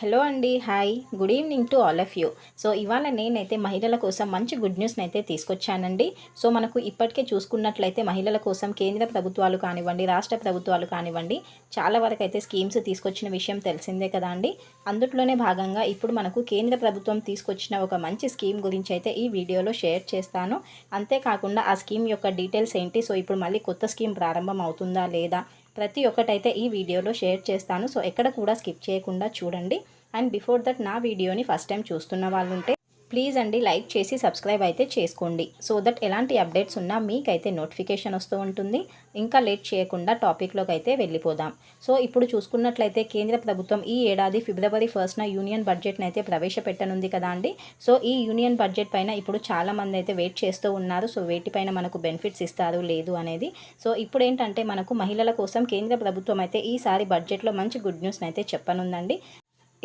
Hello అండి hi. Good evening to all of you. So ఇవాళ నేనైతే మహిళల కోసం మంచి గుడ్ న్యూస్ని అయితే తీసుకొచ్చానండి. సో మనకు ఇప్పటికే చూసుకున్నట్లయితే మహిళల కోసం కేంద్ర ప్రభుత్వాలు కానివ్వండి రాష్ట్ర ప్రభుత్వాలు కానివ్వండి చాలా వరకు అయితే స్కీమ్స్ తీసుకొచ్చిన విషయం తెలిసిందే కదా అండి. అందుట్లోనే భాగంగా ఇప్పుడు మనకు కేంద్ర ప్రభుత్వం తీసుకొచ్చిన ఒక మంచి స్కీమ్ గురించి అయితే ఈ వీడియోలో షేర్ చేస్తాను. అంతేకాకుండా ఆ స్కీమ్ యొక్క డీటెయిల్స్ ఏంటి? సో ఇప్పుడు మళ్ళీ కొత్త స్కీమ్ ప్రారంభం అవుతుందా లేదా? ప్రతి ఒక్కటైతే ఈ వీడియోలో షేర్ చేస్తాను. సో ఎక్కడ కూడా స్కిప్ చేయకుండా చూడండి. అండ్ బిఫోర్ దట్ నా వీడియోని ఫస్ట్ టైం చూస్తున్న వాళ్ళు ఉంటే ప్లీజ్ అండి లైక్ చేసి సబ్స్క్రైబ్ అయితే చేసుకోండి. సో దట్ ఎలాంటి అప్డేట్స్ ఉన్నా మీకైతే నోటిఫికేషన్ వస్తూ ఉంటుంది. ఇంకా లేట్ చేయకుండా టాపిక్లోకి అయితే వెళ్ళిపోదాం. సో ఇప్పుడు చూసుకున్నట్లయితే కేంద్ర ప్రభుత్వం ఈ ఏడాది ఫిబ్రవరి ఫస్ట్న యూనియన్ బడ్జెట్ని అయితే ప్రవేశపెట్టనుంది కదా అండి. సో ఈ యూనియన్ బడ్జెట్ పైన ఇప్పుడు చాలామంది అయితే వెయిట్ చేస్తూ ఉన్నారు. సో వేటిపైన మనకు బెనిఫిట్స్ ఇస్తారు లేదు అనేది. సో ఇప్పుడు ఏంటంటే మనకు మహిళల కోసం కేంద్ర ప్రభుత్వం అయితే ఈసారి బడ్జెట్లో మంచి గుడ్ న్యూస్ని అయితే చెప్పనుందండి.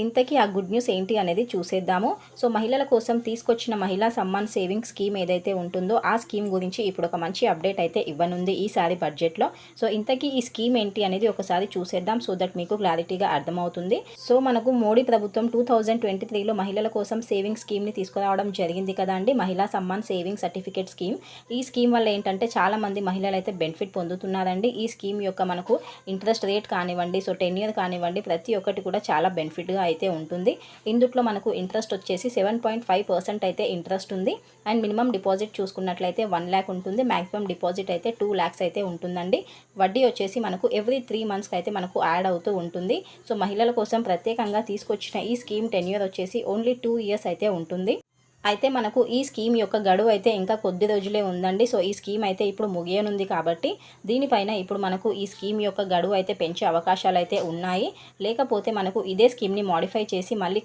ఇంతకీ ఆ గుడ్ న్యూస్ ఏంటి అనేది చూసేద్దాము. సో మహిళల కోసం తీసుకొచ్చిన మహిళా సమ్మాన్ సేవింగ్ స్కీమ్ ఏదైతే ఉంటుందో ఆ స్కీమ్ గురించి ఇప్పుడు ఒక మంచి అప్డేట్ అయితే ఇవ్వనుంది ఈసారి బడ్జెట్లో. సో ఇంతకీ ఈ స్కీమ్ ఏంటి అనేది ఒకసారి చూసేద్దాం సో దట్ మీకు క్లారిటీగా అర్థమవుతుంది. సో మనకు మోడీ ప్రభుత్వం టూ థౌజండ్ ట్వంటీ త్రీలో మహిళల కోసం సేవింగ్ స్కీమ్ని తీసుకురావడం జరిగింది కదా అండి Mahila Samman saving certificate scheme. ఈ స్కీమ్ వల్ల ఏంటంటే చాలామంది మహిళలు అయితే బెనిఫిట్ పొందుతున్నారండి. ఈ స్కీమ్ యొక్క మనకు ఇంట్రెస్ట్ రేట్ కానివ్వండి సో టెన్ ఇయర్ కానివ్వండి ప్రతి ఒక్కటి కూడా చాలా బెనిఫిట్గా అయితే ఉంటుంది. ఇందుట్లో మనకు ఇంట్రెస్ట్ వచ్చేసి సెవెన్ పాయింట్ ఫైవ్ పర్సెంట్ అయితే ఇంట్రెస్ట్ ఉంది. అండ్ మినిమం డిపాజిట్ చూసుకున్నట్లయితే వన్ ల్యాక్ ఉంటుంది. మ్యాక్సిమం డిపాజిట్ అయితే టూ ల్యాక్స్ అయితే ఉంటుందండి. వడ్డీ వచ్చేసి మనకు ఎవ్రీ త్రీ మంత్స్కి అయితే మనకు యాడ్ అవుతూ ఉంటుంది. సో మహిళల కోసం ప్రత్యేకంగా తీసుకొచ్చిన ఈ స్కీమ్ టెన్యూర్ వచ్చేసి ఓన్లీ టూ ఇయర్స్ అయితే ఉంటుంది. అయితే మనకు ఈ స్కీమ్ యొక్క గడువు అయితే ఇంకా కొద్ది రోజులే ఉందండి. సో ఈ స్కీమ్ అయితే ఇప్పుడు ముగియనుంది కాబట్టి దీనిపైన ఇప్పుడు మనకు ఈ స్కీమ్ యొక్క గడువు అయితే పెంచే అవకాశాలు అయితే ఉన్నాయి. లేకపోతే మనకు ఇదే స్కీమ్ని మాడిఫై చేసి మళ్ళీ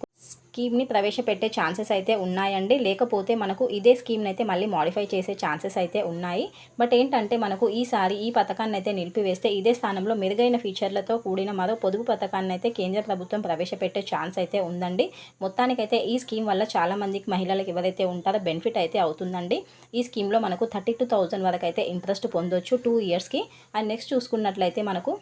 స్కీమ్ని ప్రవేశపెట్టే ఛాన్సెస్ అయితే ఉన్నాయండి. లేకపోతే మనకు ఇదే స్కీమ్ని అయితే మళ్ళీ మాడిఫై చేసే ఛాన్సెస్ అయితే ఉన్నాయి. బట్ ఏంటంటే మనకు ఈసారి ఈ పథకాన్ని అయితే నిలిపివేస్తే ఇదే స్థానంలో మెరుగైన ఫీచర్లతో కూడిన మరో పొదుపు పథకాన్ని అయితే కేంద్ర ప్రభుత్వం ప్రవేశపెట్టే ఛాన్స్ అయితే ఉందండి. మొత్తానికైతే ఈ స్కీమ్ వల్ల చాలామందికి మహిళలకు ఎవరైతే ఉంటారో బెనిఫిట్ అయితే అవుతుందండి. ఈ స్కీమ్లో మనకు థర్టీ టూ థౌజండ్ వరకు అయితే ఇంట్రెస్ట్ పొందొచ్చు టూ ఇయర్స్కి. అండ్ నెక్స్ట్ చూసుకున్నట్లయితే మనకు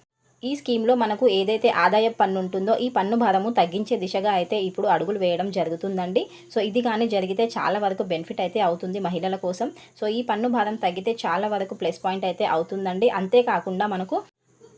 ఈ స్కీమ్లో మనకు ఏదైతే ఆదాయ పన్ను ఉంటుందో ఈ పన్ను భారము తగ్గించే దిశగా అయితే ఇప్పుడు అడుగులు వేయడం జరుగుతుందండి. సో ఇది కానీ జరిగితే చాలా వరకు బెనిఫిట్ అయితే అవుతుంది మహిళల కోసం. సో ఈ పన్ను భారం తగ్గితే చాలా వరకు ప్లస్ పాయింట్ అయితే అవుతుందండి. అంతేకాకుండా మనకు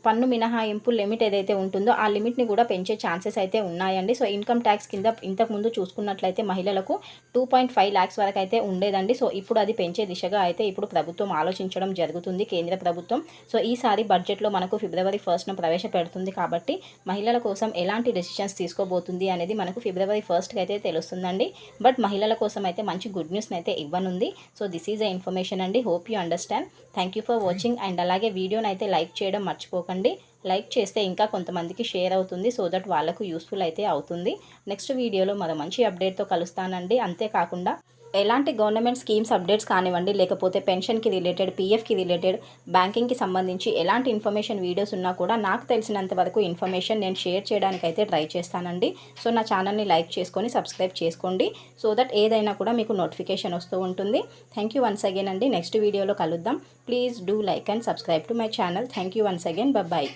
పన్ను మినహాయింపు లిమిట్ ఏదైతే ఉంటుందో ఆ లిమిట్ని కూడా పెంచే ఛాన్సెస్ అయితే ఉన్నాయండి. సో ఇన్కమ్ ట్యాక్స్ కింద ఇంతకుముందు చూసుకున్నట్లయితే మహిళలకు టూ పాయింట్ ఫైవ్ ల్యాక్స్ వరకు అయితే ఉండేదండి. సో ఇప్పుడు అది పెంచే దిశగా అయితే ఇప్పుడు ప్రభుత్వం ఆలోచించడం జరుగుతుంది కేంద్ర ప్రభుత్వం. సో ఈసారి బడ్జెట్లో మనకు ఫిబ్రవరి ఫస్ట్ను ప్రవేశపెడుతుంది కాబట్టి మహిళల కోసం ఎలాంటి డెసిషన్స్ తీసుకోబోతుంది అనేది మనకు ఫిబ్రవరి ఫస్ట్కి అయితే తెలుస్తుందండి. బట్ మహిళల కోసం అయితే మంచి గుడ్ న్యూస్ని అయితే ఇవ్వనుంది. So this is a information అండి. Hope you understand thank you for watching and అలాగే వీడియోని అయితే లైక్ చేయడం మర్చిపోకండి మర్చిపోకండి. లైక్ చేస్తే ఇంకా కొంతమందికి షేర్ అవుతుంది. సో దట్ వాళ్ళకు యూస్ఫుల్ అయితే అవుతుంది. నెక్స్ట్ వీడియోలో మరో మంచి అప్డేట్తో కలుస్తానండి. అంతేకాకుండా ఎలాంటి గవర్నమెంట్ స్కీమ్స్ అప్డేట్స్ కానివ్వండి లేకపోతే పెన్షన్కి రిలేటెడ్ పీఎఫ్కి రిలేటెడ్ బ్యాంకింగ్కి సంబంధించి ఎలాంటి ఇన్ఫర్మేషన్ వీడియోస్ ఉన్నా కూడా నాకు తెలిసినంత వరకు ఇన్ఫర్మేషన్ నేను షేర్ చేయడానికి అయితే ట్రై చేస్తానండి. సో నా ఛానల్ని లైక్ చేసుకొని సబ్స్క్రైబ్ చేసుకోండి. సో దట్ ఏదైనా కూడా మీకు నోటిఫికేషన్ వస్తూ ఉంటుంది. థ్యాంక్ యూ వన్స్ అగైన్ అండి. నెక్స్ట్ వీడియోలో కలుద్దాం. Please do like and subscribe to my channel. Thank you once again. Bye